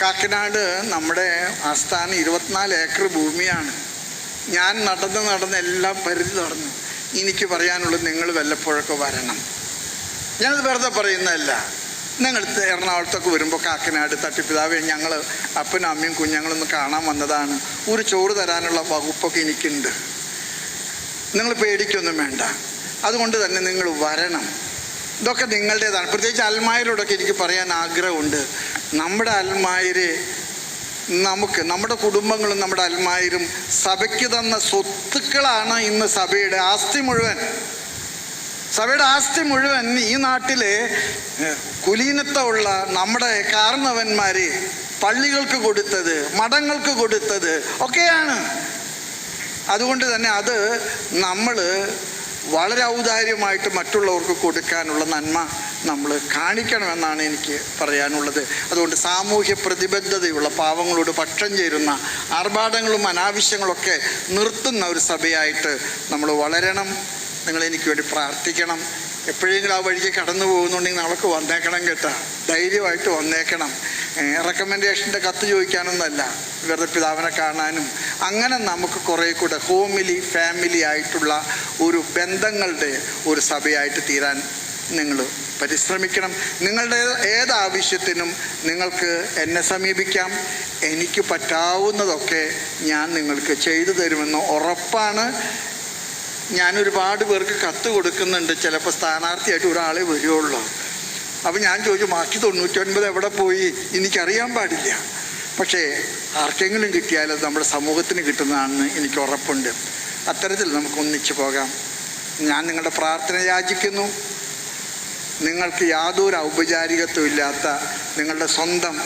കാക്കനാട് നമ്മുടെ ആസ്ഥാനം ഇരുപത്തിനാല് ഏക്കർ ഭൂമിയാണ്. ഞാൻ നടന്ന് നടന്ന് എല്ലാം പരിധി നടന്നു എനിക്ക് പറയാനുള്ളത് നിങ്ങൾ വല്ലപ്പോഴൊക്കെ വരണം. ഞാനത് വെറുതെ പറയുന്നതല്ല. നിങ്ങൾ എറണാകുളത്തൊക്കെ വരുമ്പോൾ കാക്കനാട് തട്ടിപ്പിതാവ് ഞങ്ങൾ അപ്പനും അമ്മയും കുഞ്ഞുങ്ങളൊന്ന് കാണാൻ വന്നതാണ്. ഒരു ചോറ് തരാനുള്ള വകുപ്പൊക്കെ എനിക്കുണ്ട്. നിങ്ങൾ പേടിക്കൊന്നും വേണ്ട. അതുകൊണ്ട് തന്നെ നിങ്ങൾ വരണം. ഇതൊക്കെ നിങ്ങളുടേതാണ്. പ്രത്യേകിച്ച് അൽമായരോടൊക്കെ എനിക്ക് പറയാൻ ആഗ്രഹമുണ്ട്. നമ്മുടെ അൽമായര് നമുക്ക് നമ്മുടെ കുടുംബങ്ങളും നമ്മുടെ അൽമായരും സഭയ്ക്ക് തന്ന സ്വത്തുക്കളാണ് ഇന്ന് സഭയുടെ ആസ്തി മുഴുവൻ. സഭയുടെ ആസ്തി മുഴുവൻ ഈ നാട്ടിലെ കുലീനത്തമുള്ള നമ്മുടെ കാരണവന്മാര് പള്ളികൾക്ക് കൊടുത്തത് മഠങ്ങൾക്ക് കൊടുത്തത് ഒക്കെയാണ്. അതുകൊണ്ട് തന്നെ അത് നമ്മൾ വളരെ ഔദാര്യമായിട്ട് മറ്റുള്ളവർക്ക് കൊടുക്കാനുള്ള നന്മ നമ്മൾ കാണിക്കണമെന്നാണ് എനിക്ക് പറയാനുള്ളത്. അതുകൊണ്ട് സാമൂഹ്യ പ്രതിബദ്ധതയുള്ള പാവങ്ങളോട് പക്ഷം ചേരുന്ന ആർഭാടങ്ങളും അനാവശ്യങ്ങളൊക്കെ നിർത്തുന്ന ഒരു സഭയായിട്ട് നമ്മൾ വളരണം. നിങ്ങൾ എനിക്ക് വേണ്ടി പ്രാർത്ഥിക്കണം. എപ്പോഴെങ്കിലും ആ വഴിക്ക് കടന്നു പോകുന്നുണ്ടെങ്കിൽ നാളൊക്കെ വന്നേക്കണം കേട്ടാ. ധൈര്യമായിട്ട് വന്നേക്കണം. റെക്കമെൻഡേഷന്റെ കത്ത് ചോദിക്കാനൊന്നല്ല വെറുതെ പിതാവിനെ കാണാനും അങ്ങനെ നമുക്ക് കുറേ കൂടെ ഹോമിലി ഫാമിലി ആയിട്ടുള്ള ഒരു ബന്ധങ്ങളുടെ ഒരു സഭയായിട്ട് തീരാൻ നിങ്ങൾ പരിശ്രമിക്കണം. നിങ്ങളുടെ ഏത് ആവശ്യത്തിനും നിങ്ങൾക്ക് എന്നെ സമീപിക്കാം. എനിക്ക് പറ്റാവുന്നതൊക്കെ ഞാൻ നിങ്ങൾക്ക് ചെയ്തു തരുമെന്ന് ഉറപ്പാണ്. ഞാൻ ഒരുപാട് പേർക്ക് കത്ത് കൊടുക്കുന്നുണ്ട്. ചിലപ്പോൾ സ്ഥാനാർത്ഥിയായിട്ട് ഒരാളെ വരുള്ളൂ അപ്പം ഞാൻ ചോദിച്ചു ബാക്കി തൊണ്ണൂറ്റൊൻപത് എവിടെ പോയി? എനിക്കറിയാൻ പാടില്ല. പക്ഷേ ആർക്കെങ്കിലും കിട്ടിയാൽ അത് നമ്മുടെ സമൂഹത്തിന് കിട്ടുന്നതാണെന്ന് എനിക്ക് ഉറപ്പുണ്ട്. അത്തരത്തിൽ നമുക്ക് ഒന്നിച്ചു പോകാം. ഞാൻ നിങ്ങളുടെ പ്രാർത്ഥന യാചിക്കുന്നു. നിങ്ങൾക്ക് യാതൊരു ഔപചാരികത്വം ഇല്ലാത്ത നിങ്ങളുടെ സ്വന്തം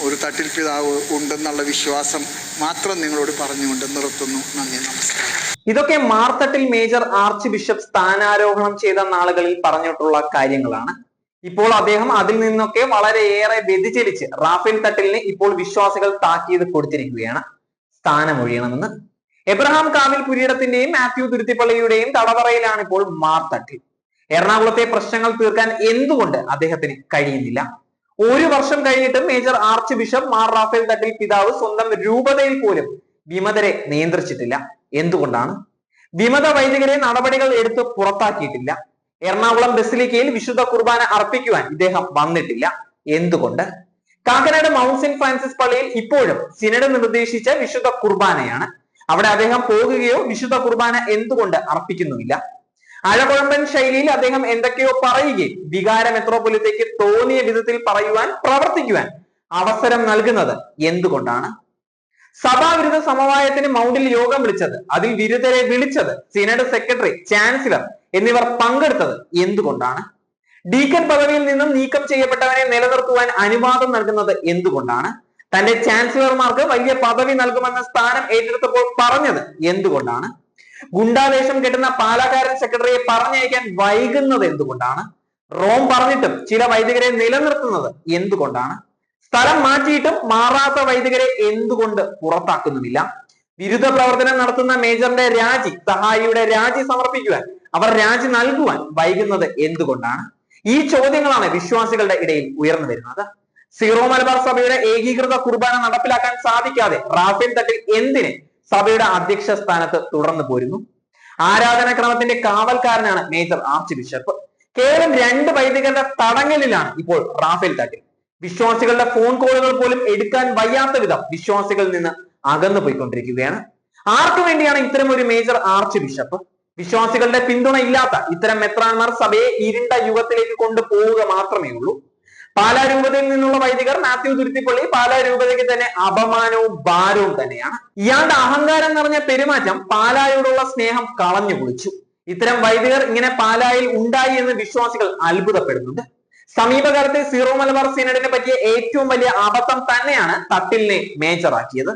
ഒരു തട്ടിൽ പിതാവ് ഉണ്ടെന്നുള്ള വിശ്വാസം മാത്രം നിങ്ങളോട് പറഞ്ഞുകൊണ്ട് നിർത്തുന്നു. നന്ദി നമസ്കാരം. ഇതൊക്കെ മാർത്തട്ടിൽ മേജർ ആർച്ച് ബിഷപ്പ് സ്ഥാനാരോഹണം ചെയ്ത നാളുകളിൽ പറഞ്ഞിട്ടുള്ള കാര്യങ്ങളാണ്. ഇപ്പോൾ അദ്ദേഹം അതിൽ നിന്നൊക്കെ വളരെയേറെ വ്യതിചലിച്ച് റാഫേൽ തട്ടിലിന് ഇപ്പോൾ വിശ്വാസികൾ താക്കീത് കൊടുത്തിരിക്കുകയാണ്. സ്ഥാനമൊഴിയണമെന്ന്. എബ്രഹാം കാവിൽ പുരീടത്തിന്റെയും മാത്യു തുരുത്തിപ്പള്ളിയുടെയും തടവറയിലാണ് ഇപ്പോൾ മാർ തട്ടിൽ. എറണാകുളത്തെ പ്രശ്നങ്ങൾ തീർക്കാൻ എന്തുകൊണ്ട് അദ്ദേഹത്തിന് കഴിയുന്നില്ല? ഒരു വർഷം കഴിഞ്ഞിട്ടും major archbishop Mar Raphael Thattil പിതാവ് സ്വന്തം രൂപതയിൽ പോലും വിമതരെ നിയന്ത്രിച്ചിട്ടില്ല. എന്തുകൊണ്ടാണ്? വിമത വൈദികരെ നടപടികൾ എടുത്ത് പുറത്താക്കിയിട്ടില്ല. എറണാകുളം ബസിലിക്കയിൽ വിശുദ്ധ കുർബാന അർപ്പിക്കുവാൻ ഇദ്ദേഹം വന്നിട്ടില്ല. എന്തുകൊണ്ട്? കാക്കനാട് മൗണ്ട് സെന്റ് ഫ്രാൻസിസ് പള്ളിയിൽ ഇപ്പോഴും സിനഡ് നിർദ്ദേശിച്ച വിശുദ്ധ കുർബാനയാണ്. അവിടെ അദ്ദേഹം പോകുകയോ വിശുദ്ധ കുർബാന എന്തുകൊണ്ട് അർപ്പിക്കുന്നുമില്ല? അഴകുഴമ്പൻ ശൈലിയിൽ അദ്ദേഹം എന്തൊക്കെയോ പറയുകയും വികാര മെത്രോപൊലിത്തേക്ക് തോന്നിയ വിധത്തിൽ പറയുവാൻ പ്രവർത്തിക്കുവാൻ അവസരം നൽകുന്നത് എന്തുകൊണ്ടാണ്? സഭാവിരുദ്ധ സമവായത്തിന് മൗണ്ടിൽ യോഗം വിളിച്ചത്. അതിൽ വിരുദ്ധരെ വിളിച്ചത് സിനഡ് സെക്രട്ടറി ചാൻസലർ എന്നിവർ പങ്കെടുത്തത് എന്തുകൊണ്ടാണ്? ഡീക്കൻ പദവിയിൽ നിന്നും നീക്കം ചെയ്യപ്പെട്ടവനെ നിലനിർത്തുവാൻ അനുവാദം നൽകുന്നത് എന്തുകൊണ്ടാണ്? തന്റെ ചാൻസലർമാർക്ക് വലിയ പദവി നൽകുമെന്ന സ്ഥാനം ഏറ്റെടുത്തപ്പോൾ പറഞ്ഞത് എന്തുകൊണ്ടാണ്? ഗുണ്ടാവേഷം കെട്ടുന്ന പാലക്കാരൻ സെക്രട്ടറിയെ പറഞ്ഞയക്കാൻ വൈകുന്നത് എന്തുകൊണ്ടാണ്? റോം പറഞ്ഞിട്ടും ചില വൈദികരെ നിലനിർത്തുന്നത് എന്തുകൊണ്ടാണ്? സ്ഥലം മാറ്റിയിട്ടും മാറാത്ത വൈദികരെ എന്തുകൊണ്ട് പുറത്താക്കുന്നുമില്ല? വിരുദ്ധ പ്രവർത്തനം നടത്തുന്ന മേജറിന്റെ രാജി സഹായിയുടെ രാജി സമർപ്പിക്കുവാൻ അവർ രാജി നൽകുവാൻ വൈകുന്നത് എന്തുകൊണ്ടാണ്? ഈ ചോദ്യങ്ങളാണ് വിശ്വാസികളുടെ ഇടയിൽ ഉയർന്നു വരുന്നത്. സീറോ മലബാർ സഭയുടെ ഏകീകൃത കുർബാന നടപ്പിലാക്കാൻ സാധിക്കാതെ റാഫേൽ തട്ടിൽ എന്തിന് സഭയുടെ അധ്യക്ഷ സ്ഥാനത്ത് തുടർന്നു പോരുന്നു? ആരാധനാക്രമത്തിന്റെ കാവൽക്കാരനാണ് മേജർ ആർച്ച് ബിഷപ്പ്. കേവലം രണ്ട് വൈദികരുടെ തടങ്ങലിലാണ് ഇപ്പോൾ റാഫേൽ തട്ടിൽ. വിശ്വാസികളുടെ ഫോൺ കോളുകൾ പോലും എടുക്കാൻ വയ്യാത്ത വിധം വിശ്വാസികളിൽ നിന്ന് അകന്നു പോയിക്കൊണ്ടിരിക്കുകയാണ് ആർക്കു വേണ്ടിയാണ് ഇത്തരം ഒരു മേജർ ആർച്ച് ബിഷപ്പ്? വിശ്വാസികളുടെ പിന്തുണ ഇല്ലാത്ത ഇത്തരം മെത്രാന്മാർ സഭയെ ഇരുണ്ട യുഗത്തിലേക്ക് കൊണ്ടുപോവുക മാത്രമേ ഉള്ളൂ. പാലാ രൂപതയിൽ നിന്നുള്ള വൈദികർ മാത്യു തുരുത്തിപ്പള്ളി പാലാ രൂപതയ്ക്ക് തന്നെ അപമാനവും ഭാരവും തന്നെയാണ്. ഇയാളുടെ അഹങ്കാരം നിറഞ്ഞ പെരുമാറ്റം പാലായോടുള്ള സ്നേഹം കളഞ്ഞു കുളിച്ചു. ഇത്തരം വൈദികർ ഇങ്ങനെ പാലായിൽ ഉണ്ടായി എന്ന് വിശ്വാസികൾ അത്ഭുതപ്പെടുന്നുണ്ട്. സമീപകാലത്തെ സീറോ മലബാർ സീനഡിനെ പറ്റിയ ഏറ്റവും വലിയ അബദ്ധം തന്നെയാണ് തട്ടിലിനെ മേജറാക്കിയത്